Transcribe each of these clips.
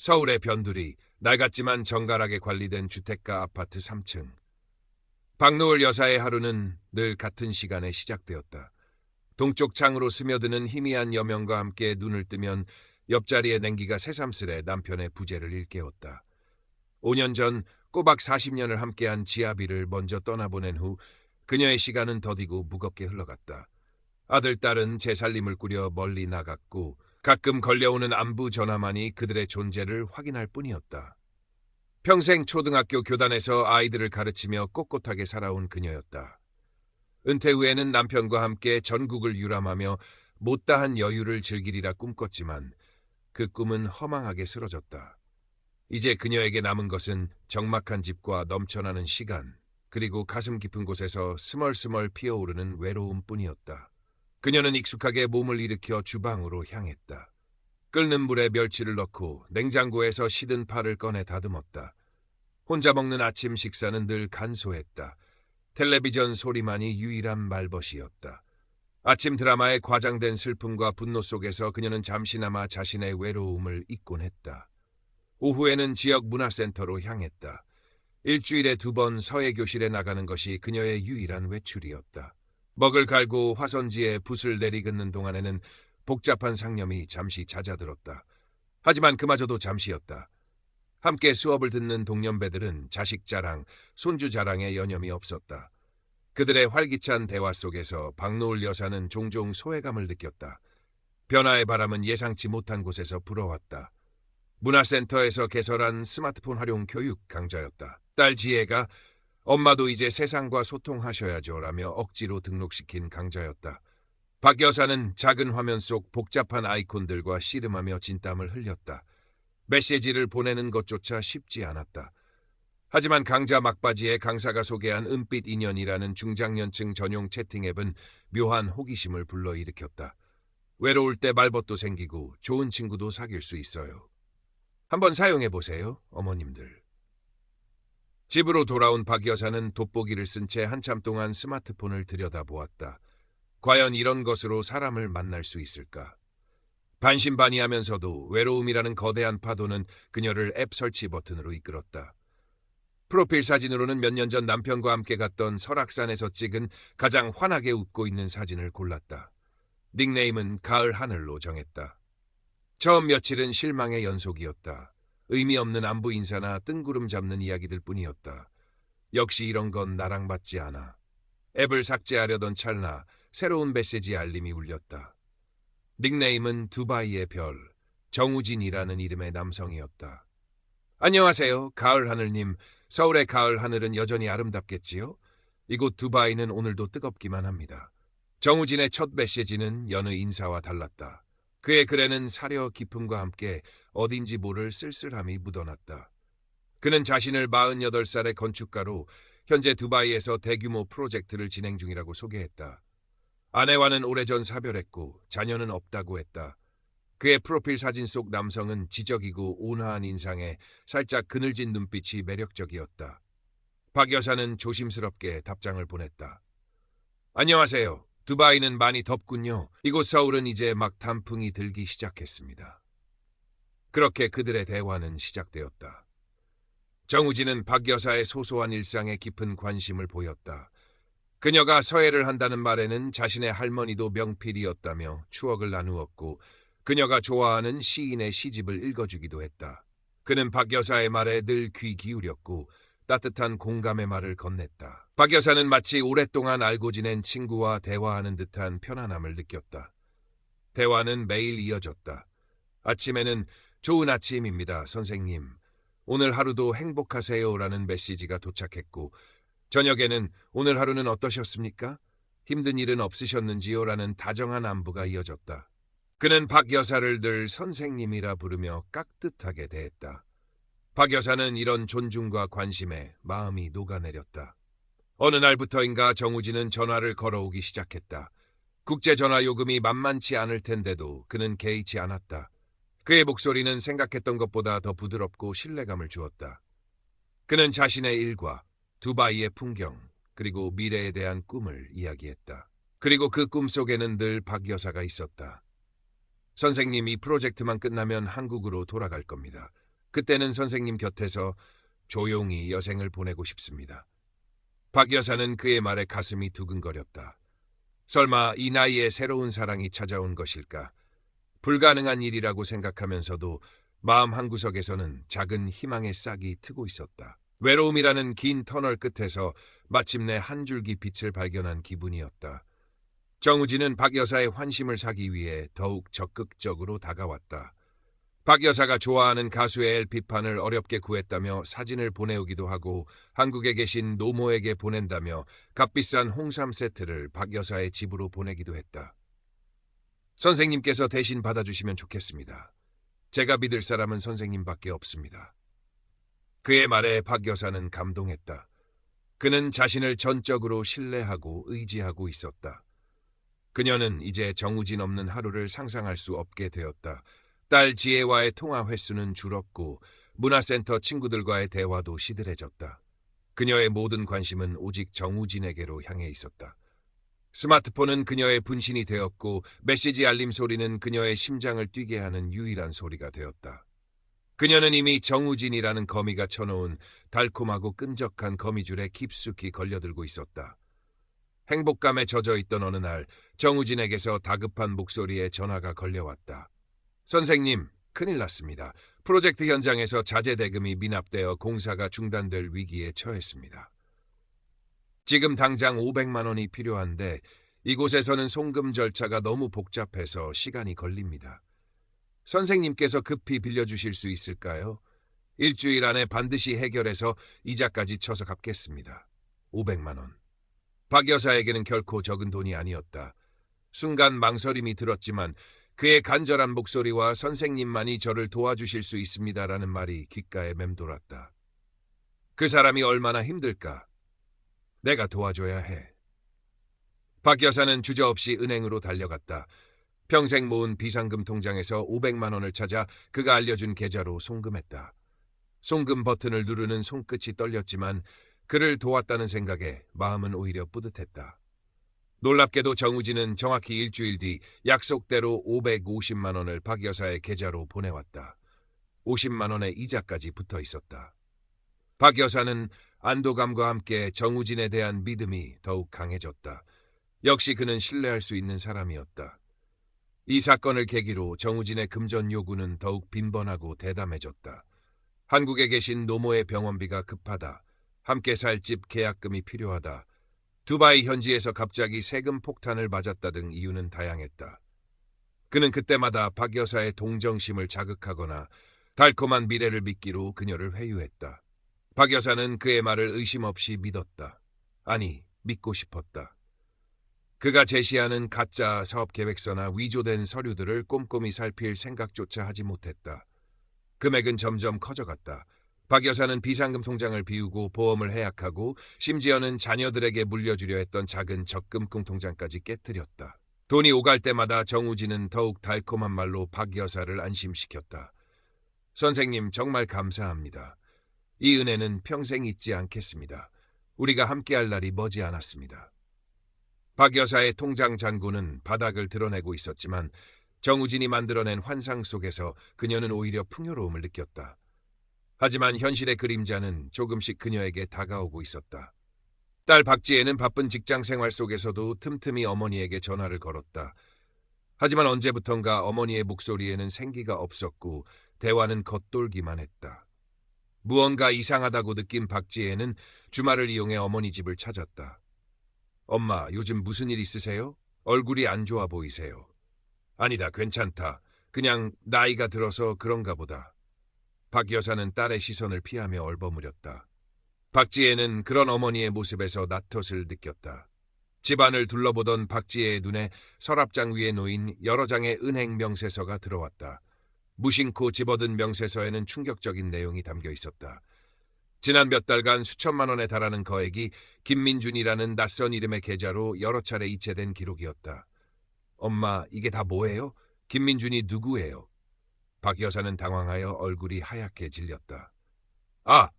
서울의 변두리, 낡았지만 정갈하게 관리된 주택가 아파트 3층. 박노을 여사의 하루는 늘 같은 시간에 시작되었다. 동쪽 창으로 스며드는 희미한 여명과 함께 눈을 뜨면 옆자리의 냉기가 새삼스레 남편의 부재를 일깨웠다. 5년 전 꼬박 40년을 함께한 지아비를 먼저 떠나보낸 후 그녀의 시간은 더디고 무겁게 흘러갔다. 아들, 딸은 재살림을 꾸려 멀리 나갔고 가끔 걸려오는 안부 전화만이 그들의 존재를 확인할 뿐이었다. 평생 초등학교 교단에서 아이들을 가르치며 꼿꼿하게 살아온 그녀였다. 은퇴 후에는 남편과 함께 전국을 유람하며 못다한 여유를 즐기리라 꿈꿨지만 그 꿈은 허망하게 쓰러졌다. 이제 그녀에게 남은 것은 적막한 집과 넘쳐나는 시간, 그리고 가슴 깊은 곳에서 스멀스멀 피어오르는 외로움뿐이었다. 그녀는 익숙하게 몸을 일으켜 주방으로 향했다. 끓는 물에 멸치를 넣고 냉장고에서 시든 파를 꺼내 다듬었다. 혼자 먹는 아침 식사는 늘 간소했다. 텔레비전 소리만이 유일한 말벗이었다. 아침 드라마의 과장된 슬픔과 분노 속에서 그녀는 잠시나마 자신의 외로움을 잊곤 했다. 오후에는 지역 문화센터로 향했다. 일주일에 두 번 서예 교실에 나가는 것이 그녀의 유일한 외출이었다. 먹을 갈고 화선지에 붓을 내리긋는 동안에는 복잡한 상념이 잠시 잦아들었다. 하지만 그마저도 잠시였다. 함께 수업을 듣는 동년배들은 자식 자랑, 손주 자랑에 여념이 없었다. 그들의 활기찬 대화 속에서 박노을 여사는 종종 소외감을 느꼈다. 변화의 바람은 예상치 못한 곳에서 불어왔다. 문화센터에서 개설한 스마트폰 활용 교육 강좌였다. 딸 지혜가 엄마도 이제 세상과 소통하셔야죠 라며 억지로 등록시킨 강좌였다. 박 여사는 작은 화면 속 복잡한 아이콘들과 씨름하며 진땀을 흘렸다. 메시지를 보내는 것조차 쉽지 않았다. 하지만 강자 막바지에 강사가 소개한 은빛 인연이라는 중장년층 전용 채팅 앱은 묘한 호기심을 불러일으켰다. 외로울 때 말벗도 생기고 좋은 친구도 사귈 수 있어요. 한번 사용해 보세요, 어머님들. 집으로 돌아온 박 여사는 돋보기를 쓴 채 한참 동안 스마트폰을 들여다보았다. 과연 이런 것으로 사람을 만날 수 있을까? 반신반의하면서도 외로움이라는 거대한 파도는 그녀를 앱 설치 버튼으로 이끌었다. 프로필 사진으로는 몇 년 전 남편과 함께 갔던 설악산에서 찍은 가장 환하게 웃고 있는 사진을 골랐다. 닉네임은 가을 하늘로 정했다. 처음 며칠은 실망의 연속이었다. 의미 없는 안부 인사나 뜬구름 잡는 이야기들 뿐이었다. 역시 이런 건 나랑 맞지 않아. 앱을 삭제하려던 찰나 새로운 메시지 알림이 울렸다. 닉네임은 두바이의 별, 정우진이라는 이름의 남성이었다. 안녕하세요, 가을 하늘님. 서울의 가을 하늘은 여전히 아름답겠지요? 이곳 두바이는 오늘도 뜨겁기만 합니다. 정우진의 첫 메시지는 여느 인사와 달랐다. 그의 글에는 사려 기쁨과 함께 어딘지 모를 쓸쓸함이 묻어났다. 그는 자신을 48살의 건축가로 현재 두바이에서 대규모 프로젝트를 진행 중이라고 소개했다. 아내와는 오래전 사별했고 자녀는 없다고 했다. 그의 프로필 사진 속 남성은 지적이고 온화한 인상에 살짝 그늘진 눈빛이 매력적이었다. 박 여사는 조심스럽게 답장을 보냈다. 안녕하세요. 두바이는 많이 덥군요. 이곳 서울은 이제 막 단풍이 들기 시작했습니다. 그렇게 그들의 대화는 시작되었다. 정우진은 박 여사의 소소한 일상에 깊은 관심을 보였다. 그녀가 서예를 한다는 말에는 자신의 할머니도 명필이었다며 추억을 나누었고 그녀가 좋아하는 시인의 시집을 읽어주기도 했다. 그는 박 여사의 말에 늘 귀 기울였고 따뜻한 공감의 말을 건넸다. 박 여사는 마치 오랫동안 알고 지낸 친구와 대화하는 듯한 편안함을 느꼈다. 대화는 매일 이어졌다. 아침에는 좋은 아침입니다, 선생님. 오늘 하루도 행복하세요라는 메시지가 도착했고 저녁에는 오늘 하루는 어떠셨습니까? 힘든 일은 없으셨는지요? 라는 다정한 안부가 이어졌다. 그는 박 여사를 늘 선생님이라 부르며 깍듯하게 대했다. 박 여사는 이런 존중과 관심에 마음이 녹아내렸다. 어느 날부터인가 정우진은 전화를 걸어오기 시작했다. 국제 전화 요금이 만만치 않을 텐데도 그는 개의치 않았다. 그의 목소리는 생각했던 것보다 더 부드럽고 신뢰감을 주었다. 그는 자신의 일과 두바이의 풍경, 그리고 미래에 대한 꿈을 이야기했다. 그리고 그 꿈 속에는 늘 박 여사가 있었다. 선생님 이 프로젝트만 끝나면 한국으로 돌아갈 겁니다. 그때는 선생님 곁에서 조용히 여생을 보내고 싶습니다. 박 여사는 그의 말에 가슴이 두근거렸다. 설마 이 나이에 새로운 사랑이 찾아온 것일까? 불가능한 일이라고 생각하면서도 마음 한구석에서는 작은 희망의 싹이 트고 있었다. 외로움이라는 긴 터널 끝에서 마침내 한 줄기 빛을 발견한 기분이었다. 정우진은 박 여사의 환심을 사기 위해 더욱 적극적으로 다가왔다. 박 여사가 좋아하는 가수의 LP판을 어렵게 구했다며 사진을 보내오기도 하고 한국에 계신 노모에게 보낸다며 값비싼 홍삼 세트를 박 여사의 집으로 보내기도 했다. 선생님께서 대신 받아주시면 좋겠습니다. 제가 믿을 사람은 선생님밖에 없습니다. 그의 말에 박 여사는 감동했다. 그는 자신을 전적으로 신뢰하고 의지하고 있었다. 그녀는 이제 정우진 없는 하루를 상상할 수 없게 되었다. 딸 지혜와의 통화 횟수는 줄었고 문화센터 친구들과의 대화도 시들해졌다. 그녀의 모든 관심은 오직 정우진에게로 향해 있었다. 스마트폰은 그녀의 분신이 되었고 메시지 알림 소리는 그녀의 심장을 뛰게 하는 유일한 소리가 되었다. 그녀는 이미 정우진이라는 거미가 쳐놓은 달콤하고 끈적한 거미줄에 깊숙이 걸려들고 있었다. 행복감에 젖어 있던 어느 날 정우진에게서 다급한 목소리에 전화가 걸려왔다. 선생님, 큰일 났습니다. 프로젝트 현장에서 자재 대금이 미납되어 공사가 중단될 위기에 처했습니다. 지금 당장 500만 원이 필요한데 이곳에서는 송금 절차가 너무 복잡해서 시간이 걸립니다. 선생님께서 급히 빌려주실 수 있을까요? 일주일 안에 반드시 해결해서 이자까지 쳐서 갚겠습니다. 500만 원. 박 여사에게는 결코 적은 돈이 아니었다. 순간 망설임이 들었지만 그의 간절한 목소리와 선생님만이 저를 도와주실 수 있습니다라는 말이 귓가에 맴돌았다. 그 사람이 얼마나 힘들까? 내가 도와줘야 해. 박 여사는 주저없이 은행으로 달려갔다. 평생 모은 비상금 통장에서 500만 원을 찾아 그가 알려준 계좌로 송금했다. 송금 버튼을 누르는 손끝이 떨렸지만 그를 도왔다는 생각에 마음은 오히려 뿌듯했다. 놀랍게도 정우진은 정확히 일주일 뒤 약속대로 550만 원을 박 여사의 계좌로 보내왔다. 50만 원의 이자까지 붙어 있었다. 박 여사는 안도감과 함께 정우진에 대한 믿음이 더욱 강해졌다. 역시 그는 신뢰할 수 있는 사람이었다. 이 사건을 계기로 정우진의 금전 요구는 더욱 빈번하고 대담해졌다. 한국에 계신 노모의 병원비가 급하다. 함께 살 집 계약금이 필요하다. 두바이 현지에서 갑자기 세금 폭탄을 맞았다 등 이유는 다양했다. 그는 그때마다 박 여사의 동정심을 자극하거나 달콤한 미래를 믿기로 그녀를 회유했다. 박 여사는 그의 말을 의심 없이 믿었다. 아니, 믿고 싶었다. 그가 제시하는 가짜 사업 계획서나 위조된 서류들을 꼼꼼히 살필 생각조차 하지 못했다. 금액은 점점 커져갔다. 박 여사는 비상금 통장을 비우고 보험을 해약하고 심지어는 자녀들에게 물려주려 했던 작은 적금콩 통장까지 깨뜨렸다. 돈이 오갈 때마다 정우진은 더욱 달콤한 말로 박 여사를 안심시켰다. 선생님 정말 감사합니다. 이 은혜는 평생 잊지 않겠습니다. 우리가 함께할 날이 머지 않았습니다. 박 여사의 통장 잔고는 바닥을 드러내고 있었지만 정우진이 만들어낸 환상 속에서 그녀는 오히려 풍요로움을 느꼈다. 하지만 현실의 그림자는 조금씩 그녀에게 다가오고 있었다. 딸 박지혜는 바쁜 직장 생활 속에서도 틈틈이 어머니에게 전화를 걸었다. 하지만 언제부턴가 어머니의 목소리에는 생기가 없었고 대화는 겉돌기만 했다. 무언가 이상하다고 느낀 박지혜는 주말을 이용해 어머니 집을 찾았다. 엄마, 요즘 무슨 일 있으세요? 얼굴이 안 좋아 보이세요. 아니다, 괜찮다. 그냥 나이가 들어서 그런가 보다. 박 여사는 딸의 시선을 피하며 얼버무렸다. 박지혜는 그런 어머니의 모습에서 낯톳을 느꼈다. 집안을 둘러보던 박지혜의 눈에 서랍장 위에 놓인 여러 장의 은행 명세서가 들어왔다. 무심코 집어든 명세서에는 충격적인 내용이 담겨 있었다. 지난 몇 달간 수천만 원에 달하는 거액이 김민준이라는 낯선 이름의 계좌로 여러 차례 이체된 기록이었다. 엄마, 이게 다 뭐예요? 김민준이 누구예요? 박 여사는 당황하여 얼굴이 하얗게 질렸다. 아,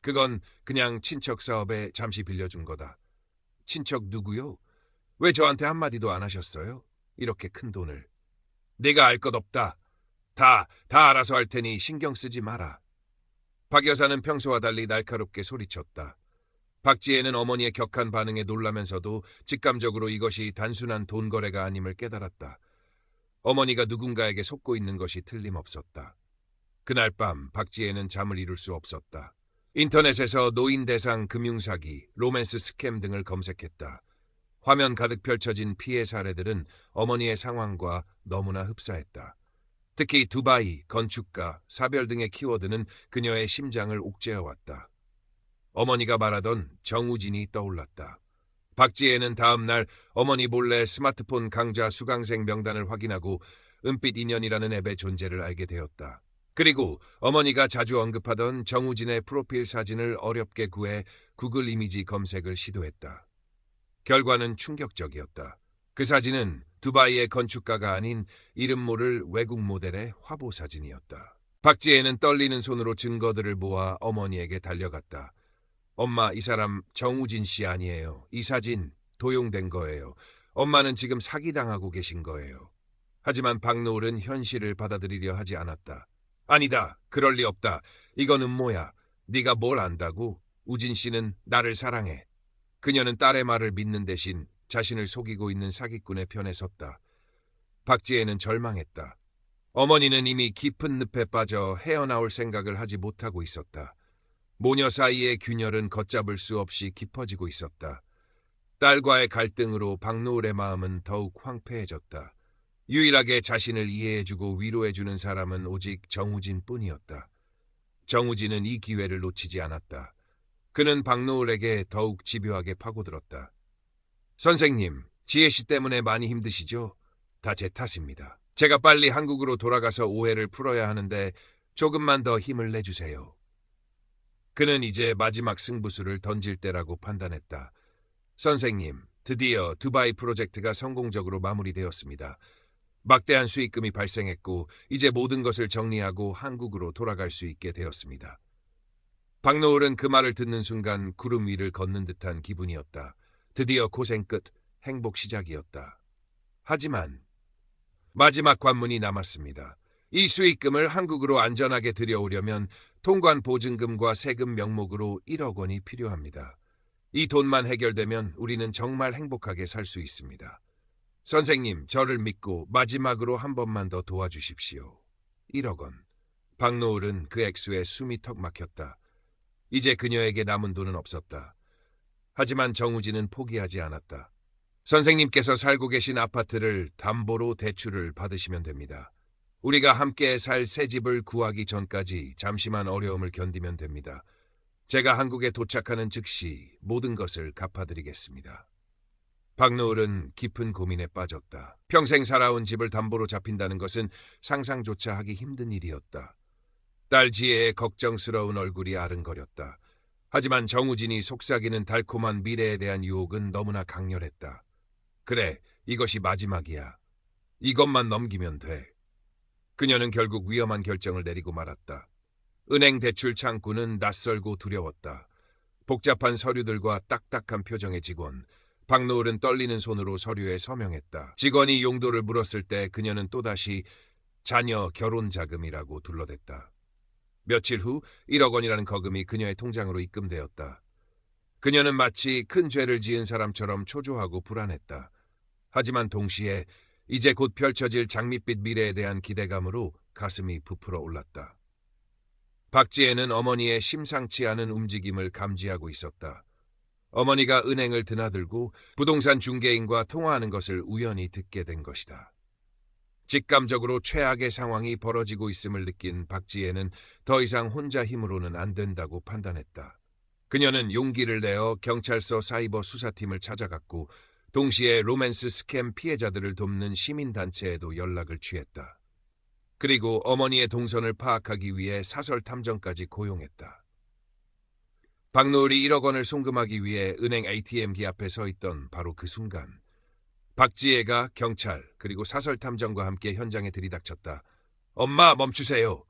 그건 그냥 친척 사업에 잠시 빌려준 거다. 친척 누구요? 왜 저한테 한마디도 안 하셨어요? 이렇게 큰 돈을. 내가 알 것 없다. 다, 다 알아서 할 테니 신경 쓰지 마라. 박 여사는 평소와 달리 날카롭게 소리쳤다. 박지혜는 어머니의 격한 반응에 놀라면서도 직감적으로 이것이 단순한 돈 거래가 아님을 깨달았다. 어머니가 누군가에게 속고 있는 것이 틀림없었다. 그날 밤 박지혜는 잠을 이룰 수 없었다. 인터넷에서 노인 대상 금융사기, 로맨스 스캠 등을 검색했다. 화면 가득 펼쳐진 피해 사례들은 어머니의 상황과 너무나 흡사했다. 특히 두바이, 건축가, 사별 등의 키워드는 그녀의 심장을 옥죄어왔다. 어머니가 말하던 정우진이 떠올랐다. 박지혜는 다음 날 어머니 몰래 스마트폰 강자 수강생 명단을 확인하고 은빛 인연이라는 앱의 존재를 알게 되었다. 그리고 어머니가 자주 언급하던 정우진의 프로필 사진을 어렵게 구해 구글 이미지 검색을 시도했다. 결과는 충격적이었다. 그 사진은 두바이의 건축가가 아닌 이름 모를 외국 모델의 화보 사진이었다. 박지혜는 떨리는 손으로 증거들을 모아 어머니에게 달려갔다. 엄마, 이 사람 정우진 씨 아니에요. 이 사진 도용된 거예요. 엄마는 지금 사기당하고 계신 거예요. 하지만 박노을은 현실을 받아들이려 하지 않았다. 아니다. 그럴 리 없다. 이건 음모야. 네가 뭘 안다고? 우진 씨는 나를 사랑해. 그녀는 딸의 말을 믿는 대신 자신을 속이고 있는 사기꾼의 편에 섰다. 박지혜는 절망했다. 어머니는 이미 깊은 늪에 빠져 헤어나올 생각을 하지 못하고 있었다. 모녀 사이의 균열은 걷잡을 수 없이 깊어지고 있었다. 딸과의 갈등으로 박노을의 마음은 더욱 황폐해졌다. 유일하게 자신을 이해해주고 위로해주는 사람은 오직 정우진 뿐이었다. 정우진은 이 기회를 놓치지 않았다. 그는 박노을에게 더욱 집요하게 파고들었다. 선생님, 지혜 씨 때문에 많이 힘드시죠? 다 제 탓입니다. 제가 빨리 한국으로 돌아가서 오해를 풀어야 하는데 조금만 더 힘을 내주세요. 그는 이제 마지막 승부수를 던질 때라고 판단했다. 선생님, 드디어 두바이 프로젝트가 성공적으로 마무리되었습니다. 막대한 수익금이 발생했고 이제 모든 것을 정리하고 한국으로 돌아갈 수 있게 되었습니다. 박노을은 그 말을 듣는 순간 구름 위를 걷는 듯한 기분이었다. 드디어 고생 끝 행복 시작이었다. 하지만 마지막 관문이 남았습니다. 이 수익금을 한국으로 안전하게 들여오려면 통관 보증금과 세금 명목으로 1억 원이 필요합니다. 이 돈만 해결되면 우리는 정말 행복하게 살 수 있습니다. 선생님, 저를 믿고 마지막으로 한 번만 더 도와주십시오. 1억 원. 박노을은 그 액수에 숨이 턱 막혔다. 이제 그녀에게 남은 돈은 없었다. 하지만 정우진은 포기하지 않았다. 선생님께서 살고 계신 아파트를 담보로 대출을 받으시면 됩니다. 우리가 함께 살 새 집을 구하기 전까지 잠시만 어려움을 견디면 됩니다. 제가 한국에 도착하는 즉시 모든 것을 갚아드리겠습니다. 박노을은 깊은 고민에 빠졌다. 평생 살아온 집을 담보로 잡힌다는 것은 상상조차 하기 힘든 일이었다. 딸 지혜의 걱정스러운 얼굴이 아른거렸다. 하지만 정우진이 속삭이는 달콤한 미래에 대한 유혹은 너무나 강렬했다. 그래, 이것이 마지막이야. 이것만 넘기면 돼. 그녀는 결국 위험한 결정을 내리고 말았다. 은행 대출 창구는 낯설고 두려웠다. 복잡한 서류들과 딱딱한 표정의 직원. 박노을은 떨리는 손으로 서류에 서명했다. 직원이 용도를 물었을 때 그녀는 또다시 자녀 결혼 자금이라고 둘러댔다. 며칠 후 1억 원이라는 거금이 그녀의 통장으로 입금되었다. 그녀는 마치 큰 죄를 지은 사람처럼 초조하고 불안했다. 하지만 동시에 이제 곧 펼쳐질 장밋빛 미래에 대한 기대감으로 가슴이 부풀어 올랐다. 박지혜는 어머니의 심상치 않은 움직임을 감지하고 있었다. 어머니가 은행을 드나들고 부동산 중개인과 통화하는 것을 우연히 듣게 된 것이다. 직감적으로 최악의 상황이 벌어지고 있음을 느낀 박지혜는 더 이상 혼자 힘으로는 안 된다고 판단했다. 그녀는 용기를 내어 경찰서 사이버 수사팀을 찾아갔고 동시에 로맨스 스캠 피해자들을 돕는 시민단체에도 연락을 취했다. 그리고 어머니의 동선을 파악하기 위해 사설 탐정까지 고용했다. 박노을이 1억 원을 송금하기 위해 은행 ATM기 앞에 서 있던 바로 그 순간 박지혜가 경찰 그리고 사설 탐정과 함께 현장에 들이닥쳤다. 엄마 멈추세요.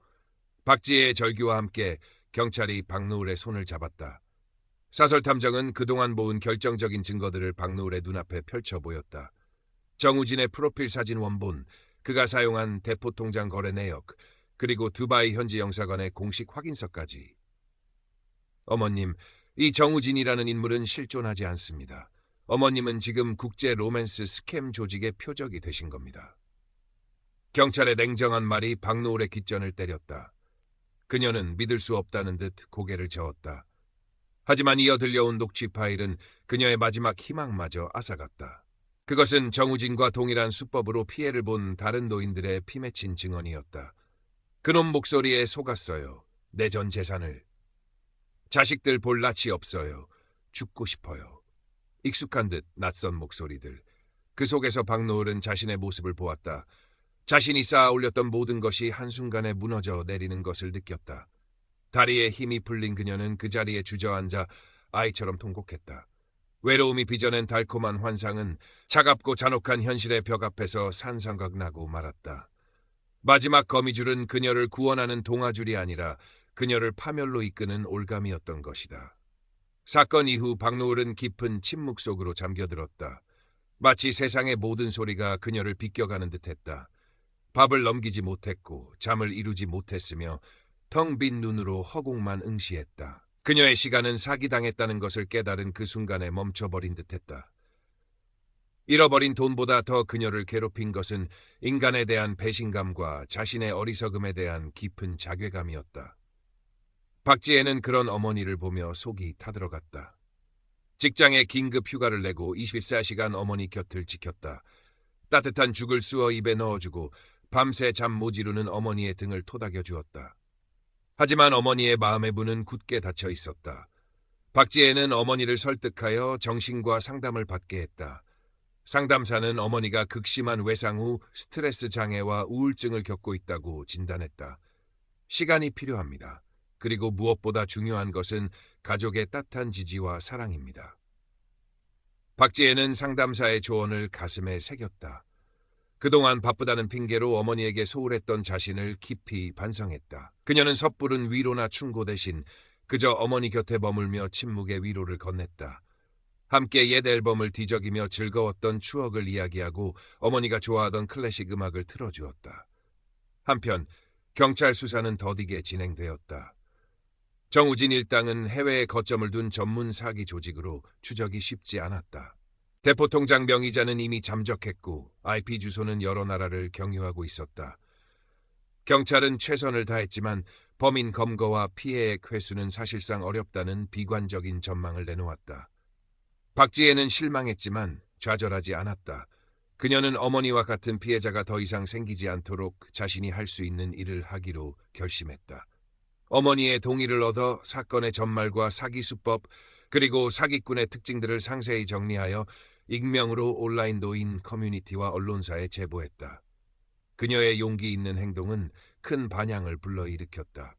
박지혜의 절규와 함께 경찰이 박노을의 손을 잡았다. 사설 탐정은 그동안 모은 결정적인 증거들을 박노을의 눈앞에 펼쳐 보였다. 정우진의 프로필 사진 원본, 그가 사용한 대포 통장 거래 내역, 그리고 두바이 현지 영사관의 공식 확인서까지. 어머님, 이 정우진이라는 인물은 실존하지 않습니다. 어머님은 지금 국제 로맨스 스캠 조직의 표적이 되신 겁니다. 경찰의 냉정한 말이 박노을의 깃전을 때렸다. 그녀는 믿을 수 없다는 듯 고개를 저었다. 하지만 이어 들려온 녹취 파일은 그녀의 마지막 희망마저 앗아갔다. 그것은 정우진과 동일한 수법으로 피해를 본 다른 노인들의 피맺힌 증언이었다. 그놈 목소리에 속았어요. 내 전 재산을. 자식들 볼 낯이 없어요. 죽고 싶어요. 익숙한 듯 낯선 목소리들. 그 속에서 박노을은 자신의 모습을 보았다. 자신이 쌓아 올렸던 모든 것이 한순간에 무너져 내리는 것을 느꼈다. 다리에 힘이 풀린 그녀는 그 자리에 주저앉아 아이처럼 통곡했다. 외로움이 빚어낸 달콤한 환상은 차갑고 잔혹한 현실의 벽 앞에서 산성각 나고 말았다. 마지막 거미줄은 그녀를 구원하는 동아줄이 아니라 그녀를 파멸로 이끄는 올감이었던 것이다. 사건 이후 박노을은 깊은 침묵 속으로 잠겨들었다. 마치 세상의 모든 소리가 그녀를 비껴가는 듯했다. 밥을 넘기지 못했고 잠을 이루지 못했으며 텅 빈 눈으로 허공만 응시했다. 그녀의 시간은 사기당했다는 것을 깨달은 그 순간에 멈춰버린 듯했다. 잃어버린 돈보다 더 그녀를 괴롭힌 것은 인간에 대한 배신감과 자신의 어리석음에 대한 깊은 자괴감이었다. 박지혜는 그런 어머니를 보며 속이 타들어갔다. 직장에 긴급 휴가를 내고 24시간 어머니 곁을 지켰다. 따뜻한 죽을 쑤어 입에 넣어주고 밤새 잠 못 이루는 어머니의 등을 토닥여 주었다. 하지만 어머니의 마음의 문은 굳게 닫혀 있었다. 박지혜는 어머니를 설득하여 정신과 상담을 받게 했다. 상담사는 어머니가 극심한 외상 후 스트레스 장애와 우울증을 겪고 있다고 진단했다. 시간이 필요합니다. 그리고 무엇보다 중요한 것은 가족의 따뜻한 지지와 사랑입니다. 박지혜는 상담사의 조언을 가슴에 새겼다. 그동안 바쁘다는 핑계로 어머니에게 소홀했던 자신을 깊이 반성했다. 그녀는 섣부른 위로나 충고 대신 그저 어머니 곁에 머물며 침묵의 위로를 건넸다. 함께 옛 앨범을 뒤적이며 즐거웠던 추억을 이야기하고 어머니가 좋아하던 클래식 음악을 틀어주었다. 한편 경찰 수사는 더디게 진행되었다. 정우진 일당은 해외에 거점을 둔 전문 사기 조직으로 추적이 쉽지 않았다. 대포통장 명의자는 이미 잠적했고 IP 주소는 여러 나라를 경유하고 있었다. 경찰은 최선을 다했지만 범인 검거와 피해의 회수는 사실상 어렵다는 비관적인 전망을 내놓았다. 박지혜는 실망했지만 좌절하지 않았다. 그녀는 어머니와 같은 피해자가 더 이상 생기지 않도록 자신이 할 수 있는 일을 하기로 결심했다. 어머니의 동의를 얻어 사건의 전말과 사기 수법 그리고 사기꾼의 특징들을 상세히 정리하여 익명으로 온라인 노인 커뮤니티와 언론사에 제보했다. 그녀의 용기 있는 행동은 큰 반향을 불러일으켰다.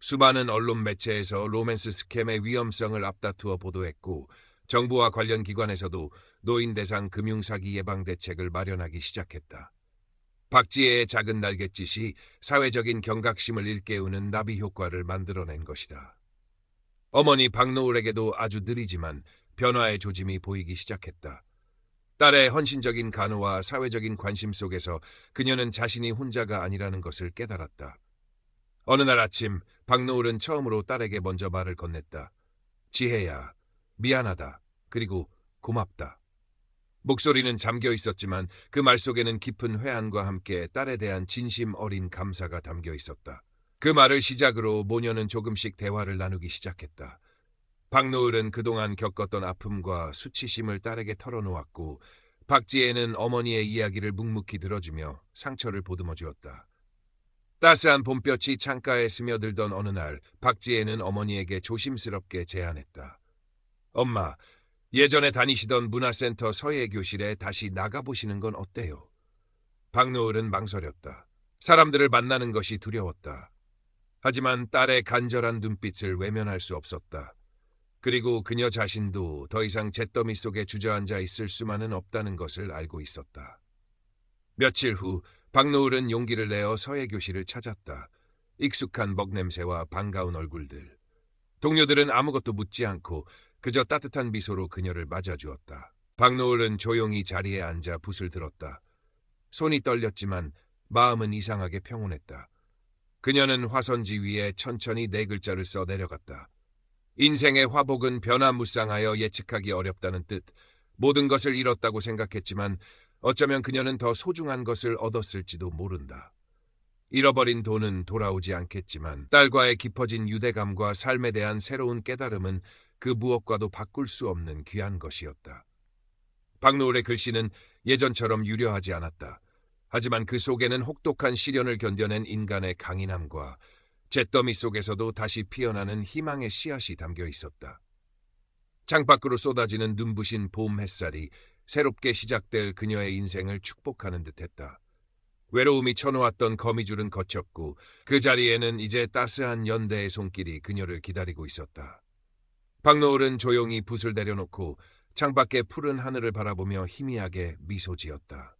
수많은 언론 매체에서 로맨스 스캠의 위험성을 앞다투어 보도했고 정부와 관련 기관에서도 노인 대상 금융 사기 예방 대책을 마련하기 시작했다. 박지혜의 작은 날갯짓이 사회적인 경각심을 일깨우는 나비 효과를 만들어낸 것이다. 어머니 박노을에게도 아주 느리지만 변화의 조짐이 보이기 시작했다. 딸의 헌신적인 간호와 사회적인 관심 속에서 그녀는 자신이 혼자가 아니라는 것을 깨달았다. 어느 날 아침 박노을은 처음으로 딸에게 먼저 말을 건넸다. 지혜야, 미안하다. 그리고 고맙다. 목소리는 잠겨 있었지만 그 말 속에는 깊은 회한과 함께 딸에 대한 진심 어린 감사가 담겨 있었다. 그 말을 시작으로 모녀는 조금씩 대화를 나누기 시작했다. 박노을은 그동안 겪었던 아픔과 수치심을 딸에게 털어놓았고 박지혜는 어머니의 이야기를 묵묵히 들어주며 상처를 보듬어 주었다. 따스한 봄볕이 창가에 스며들던 어느 날 박지혜는 어머니에게 조심스럽게 제안했다. 엄마, 예전에 다니시던 문화센터 서예 교실에 다시 나가보시는 건 어때요? 박노을은 망설였다. 사람들을 만나는 것이 두려웠다. 하지만 딸의 간절한 눈빛을 외면할 수 없었다. 그리고 그녀 자신도 더 이상 잿더미 속에 주저앉아 있을 수만은 없다는 것을 알고 있었다. 며칠 후 박노을은 용기를 내어 서예 교실을 찾았다. 익숙한 먹냄새와 반가운 얼굴들. 동료들은 아무것도 묻지 않고 그저 따뜻한 미소로 그녀를 맞아주었다. 박노을은 조용히 자리에 앉아 붓을 들었다. 손이 떨렸지만 마음은 이상하게 평온했다. 그녀는 화선지 위에 천천히 네 글자를 써 내려갔다. 인생의 화복은 변화무쌍하여 예측하기 어렵다는 뜻. 모든 것을 잃었다고 생각했지만 어쩌면 그녀는 더 소중한 것을 얻었을지도 모른다. 잃어버린 돈은 돌아오지 않겠지만 딸과의 깊어진 유대감과 삶에 대한 새로운 깨달음은 그 무엇과도 바꿀 수 없는 귀한 것이었다. 박노을의 글씨는 예전처럼 유려하지 않았다. 하지만 그 속에는 혹독한 시련을 견뎌낸 인간의 강인함과 잿더미 속에서도 다시 피어나는 희망의 씨앗이 담겨 있었다. 창밖으로 쏟아지는 눈부신 봄 햇살이 새롭게 시작될 그녀의 인생을 축복하는 듯했다. 외로움이 쳐놓았던 거미줄은 거쳤고 그 자리에는 이제 따스한 연대의 손길이 그녀를 기다리고 있었다. 박노을은 조용히 붓을 내려놓고 창밖의 푸른 하늘을 바라보며 희미하게 미소 지었다.